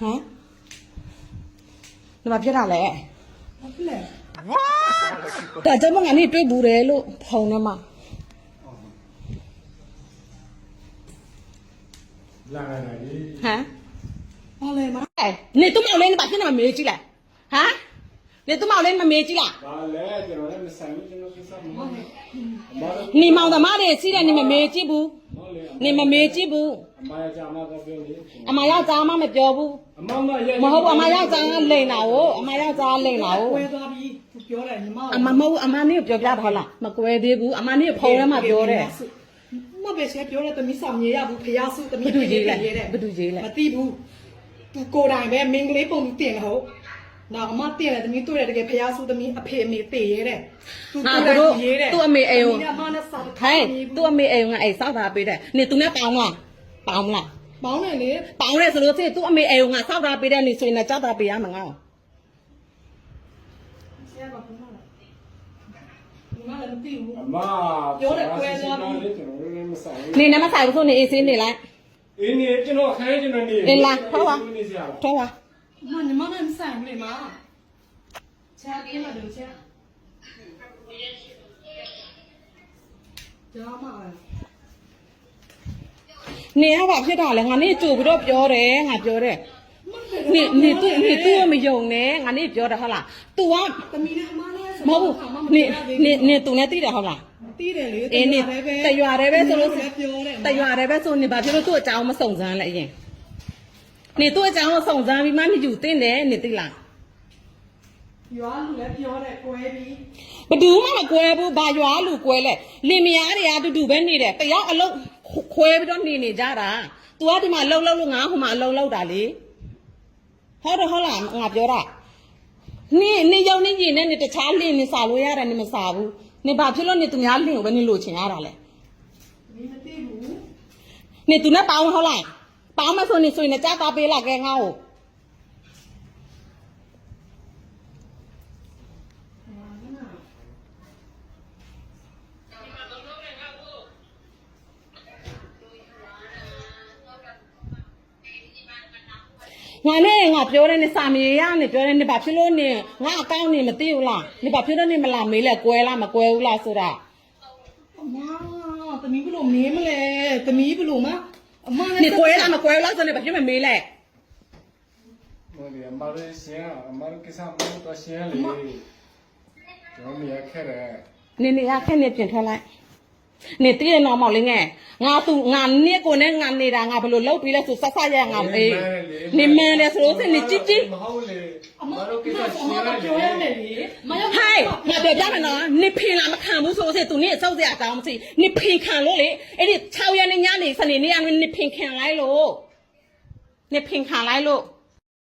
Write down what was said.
ဟမ်ဒီမှာဖြစ်တာလဲဘာဖြစ်လဲဒါကြောင့်မငါနေတွေ့ဘူးတယ်လို့ဖုံထဲမှာလာလာလာကြီးဟမ်ဘာလဲမအဲနေသူ့မောင်လေးနေပါဖြစ်နေမှာမေးကြည့်လိုက်ဟမ်နေသူ့မောင်လေးမမေးကြည့်လားဘာလဲကျွန်တော်လည်းမဆိုင်ဘူးကျွန်တော်ကိစ္စမဟုတ်ဘူးအမတို့နေမောင်သမားတွေစီးတယ်နေမမေးကြည့်ဘူးမဟုတ်လေနေမမေးကြည့်ဘူး အမရကြမှာတော့ပြောလေအမယောက်ျားမမပြောဘူးအမမရဲ့မဟုတ်ဘူးအမယောက်ျားလိန်တာကိုအမယောက်ျားလိန်တာကိုဝဲသွားပြီးသူပြောတယ်ညီမအမမဟုတ်ဘူးအမနေကိုပြောပြပါဟုတ်လားမကွဲသေးဘူးအမနေကိုဖုံထဲမှာပြောတယ်မပဲဆဲပြောတယ်တမီးဆောင်မြေရဘူးဖျားစုတမီးဘယ်သူရေးလဲရေးတယ်ဘယ်သူရေးလဲမသိဘူးသူကိုယ်တိုင်ပဲမင်းကလေးပုံသူတင်တယ်ဟုတ်နောက်အမတင်တယ်တမီးတွေ့တယ်တကယ်ဖျားစုတမီးအဖေအမေတည်ရဲတယ်သူဟာကိုယ်သူတိုတို့င်ရေးတယ်သူ့အမေအိမ်ကိုတမီးကအမနဲ့စာဟဲ့သူ့အမေအိမ်ကအဲ့စောက်တာပေးတယ်နေသူနဲ့ပေါင်းလား ပေါင်းမလားပေါင်းတယ်လေပေါင်းရဲဆိုလို့ရှိရင်သူ့အမေအိမ်ကစောက်တာပေးတဲ့နေဆိုရင်လည်းကြောက်တာပေးရမှာငါ့ကိုဆဲပါဘုမလားညီမလည်းမသိဘူး အမကျွန်တော်လည်းမဆိုင်ဘူးနေနဲ့မဆိုင်ဘူးဆိုနေအေးစင်းနေလိုက် အင်းနေကျွန်တော်ခိုင်းကျွန်တော်နေနေလားဟုတ်ပါ နေစရာလားထောပါမညီမလည်းမဆိုင်ဘူးလေမချာပြေးမှာတို့ချာကြားမှာ နေရပါဖြစ်တာလေငါနေကြိုပြီးတော့ပြောတယ်ငါပြောတယ်နေနေသူနေသူကမယုံနဲ့ငါနေပြောတယ်ဟုတ်လား तू ကတမီးနဲ့အမနဲ့မဟုတ်ဘူးနေနေနေသူနဲ့တိတယ်ဟုတ်လားတီးတယ်လေအေးနေတရွာတယ်ပဲဆိုလို့ပြောတယ်တရွာတယ်ပဲဆိုနေဘာဖြစ်လို့သူ့အကြောင်းမစုံစမ်းလဲအရင်နေသူ့အကြောင်းကိုစုံစမ်းပြီးမှနေယူတင်တယ်နေသိလားရွာလူလည်းပြောတယ်ကွဲပြီးဘယ်သူမှမကွဲဘူးဘာရွာလူကွဲလဲလင်မယားတွေအတူတူပဲနေတယ်တယောက်အလုံး ခွဲပြီးတော့နေနေကြတာ तू ကဒီမှာလှုပ်လှုပ်လို့ငါဟိုမှာအလုံးလှုပ်တာလေဟုတ်တယ်ဟုတ်လားငါပြောတာနေနေရောက်နေကြီးနဲ့နေတခြားလင်နေစားလို့ရတယ်နေမစားဘူးနေဘာဖြစ်လို့နေသူများလင်ကိုပဲနေလို့ချင်ရတာလဲဒီမသိဘူးနေသူနဲ့ပေါင်းဟုတ်လားပေါင်းမဆိုနေဆိုရင်လည်းကြားသားပေးလာခဲ့ငါ့ကို ငါနဲ့ငါပြောတယ်နေစာမေရနေပြောတယ်နေဘာဖြစ်လို့နေငါအကောင့်နေမသိဘူးလားနေဘာဖြစ်လို့နေမလာမေးလဲကွဲလားမကွဲဘူးလားဆိုတာအမတမီးဘလို့မင်းမလဲတမီးဘလို့မအမနေကွဲလားမကွဲဘူးလားဆိုနေဘာဖြစ်မမေးလဲမဟုတ်လေအမတို့ရှင်းအမတို့ကိစ္စမဟုတ်တော့ရှင်းလေကျွန်တော်မြင်ခဲ့တယ်နေနေရခက်နေပြင်ထွက်လိုက် နေတည့်ရနော်မောင်လေးငယ်ငါသူငါနစ်ကိုနဲ့ငါနေတာငါဘယ်လိုလုပ်ပြီးလဲဆိုဆက်ဆက်ရငါအေးနေမန်တယ်ဆိုလို့စနေကြည့်ကြည့်မဟုတ်လေအမအမတို့ကိစ္စရှအမင်းကလိုက်ပြောရမယ်လေမရောက်ဟိုင်းငါပြောပြမယ်နော်နေဖင်လာမခံဘူးဆိုလို့စသူနေစောက်စရာအကြောင်းမရှိနေဖင်ခံလို့လေအဲ့ဒီ6ရက်နေညနေစနေနေ့ကနေနေဖင်ခံလိုက်လို့နေဖင်ခံလိုက်လို့